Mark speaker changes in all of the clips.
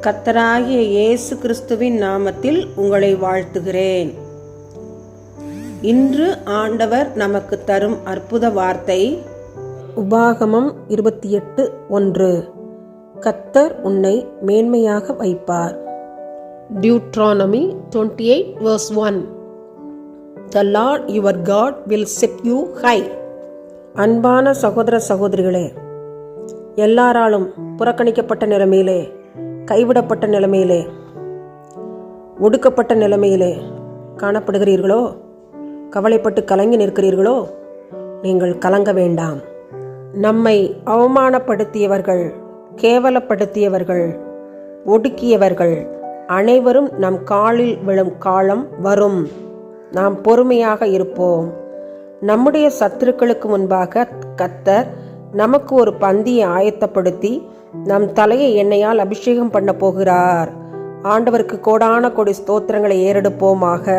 Speaker 1: கத்தராகிய இயேசு கிறிஸ்துவின் நாமத்தில் உங்களை வாழ்த்துகிறேன். இன்று ஆண்டவர் நமக்கு தரும் அற்புத வார்த்தை உபாகமம் இருபத்தி எட்டு ஒன்று. கத்தர் உன்னை மேன்மையாக வைப்பார். Deuteronomy twenty eight verse one the Lord your God will set you high அன்பான சகோதர சகோதரிகளே எல்லாராலும் புறக்கணிக்கப்பட்ட நிலைமையிலே கைவிடப்பட்ட நிலைமையிலே ஒடுக்கப்பட்ட நிலைமையிலே காணப்படுகிறீர்களோ? கவலைப்பட்டு கலங்கி நிற்கிறீர்களோ? நீங்கள் கலங்க வேண்டாம். நம்மை அவமானப்படுத்தியவர்கள் கேவலப்படுத்தியவர்கள் ஒடுக்கியவர்கள் அனைவரும் நம் காலில் விழும் காலம் வரும். நாம் பொறுமையாக இருப்போம். நம்முடைய சத்துருக்களுக்கு முன்பாக கத்தர் நமக்கு ஒரு பந்தியை ஆயத்தப்படுத்தி நம் தலையை எண்ணெயால் அபிஷேகம் பண்ண போகிறார். ஆண்டவருக்கு கோடான கொடி ஸ்தோத்திரங்களை ஏறெடுப்போமாக.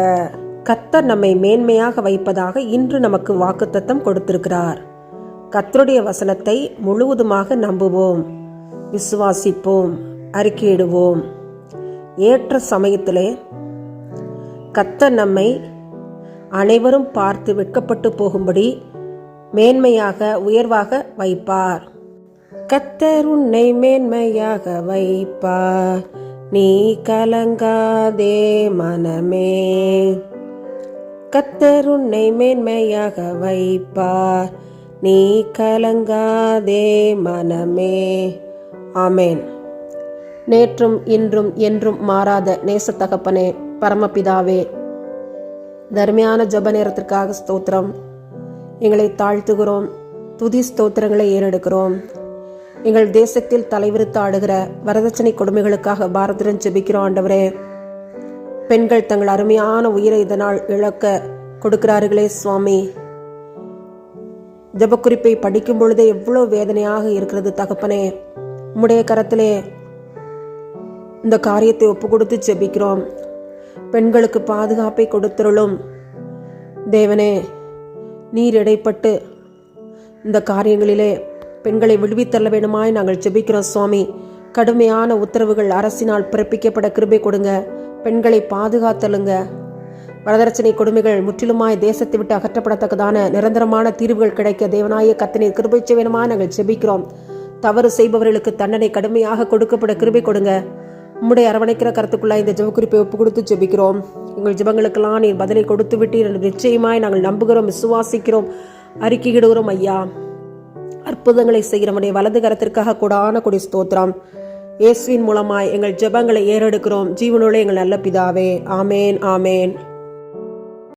Speaker 1: கத்தர் நம்மை மேன்மையாக வைப்பதாக இன்று நமக்கு வாக்குத்தத்தம் கொடுத்திருக்கிறார். கத்தருடைய வசனத்தை முழுவதுமாக நம்புவோம் விசுவாசிப்போம் அறிக்கையிடுவோம். ஏற்ற சமயத்திலே கத்தர் நம்மை அனைவரும் பார்த்து வெட்கப்பட்டு போகும்படி மேன்மையாக உயர்வாக வைப்பார். கத்தர் உன்னை மேன்மையாக வைப்பார். நீ கலங்காதே மனமே. கத்தர் உன்னை மேன்மையாக வைப்பார். நீ கலங்காதே மனமே. ஆமேன். நேற்றும் இன்றும் என்றும் மாறாத நேசத்தகப்பனே பரமபிதாவே. தர்மையான ஜப நேரத்திற்காக ஸ்தோத்திரம். எங்களை தாழ்த்துகிறோம். துதி ஸ்தோத்திரங்களை ஏறெடுக்கிறோம். எங்கள் தேசத்தில் தலைவிரித்து ஆடுகிற வரதட்சணை கொடுமைகளுக்காக பாரதரன் ஜெபிக்கிறோம் ஆண்டவரே. பெண்கள் தங்கள் அருமையான உயிரை இதனால் இழக்க கொடுக்கிறார்களே சுவாமி. ஜபக்குறிப்பை படிக்கும் பொழுதே எவ்வளோ வேதனையாக இருக்கிறது தகப்பனே. உம்முடைய கரத்திலே இந்த காரியத்தை ஒப்பு கொடுத்து ஜெபிக்கிறோம். பெண்களுக்கு பாதுகாப்பை கொடுத்துருளும். தேவனே நீர் இடைப்பட்டு இந்த காரியங்களிலே பெண்களை விடுவித்தள்ள வேணுமாய் நாங்கள் ஜெபிக்கிறோம் சுவாமி. கடுமையான உத்தரவுகள் அரசினால் பிறப்பிக்கப்பட கிருபை கொடுங்க. பெண்களை பாதுகாத்தலுங்க வரதட்சணை கொடுமைகள் முற்றிலுமாய் தேசத்தை விட்டு அகற்றப்படத்தக்கதான நிரந்தரமான தீர்வுகள் கிடைக்க தேவனாய கத்தனை கிருபை வேணுமா நாங்கள் ஜெபிக்கிறோம். தவறு செய்பவர்களுக்கு தண்டனை கடுமையாக கொடுக்கப்பட கிருபை கொடுங்க. உம்முடைய அரவணைக்கிற கருத்துக்குள்ளா இந்த ஜெபக்குறிப்பை ஒப்பு கொடுத்து ஜெபிக்கிறோம். எங்கள் ஜெபங்களுக்கெல்லாம் நீர் பதிலை கொடுத்து விட்டு என்று நிச்சயமாய் நாங்கள் நம்புகிறோம் விசுவாசிக்கிறோம் அறிக்கையிடுகிறோம் ஐயா. அற்புதங்களை செய்கிறவனுடைய வலது கரத்திற்காக கூடான கொடி ஸ்தோத்திரம். இயேசுவின் மூலமாய் எங்கள் ஜெபங்களை ஏறெடுக்கிறோம். ஜீவனோட எங்கள் நல்ல பிதாவே. ஆமேன் ஆமேன்.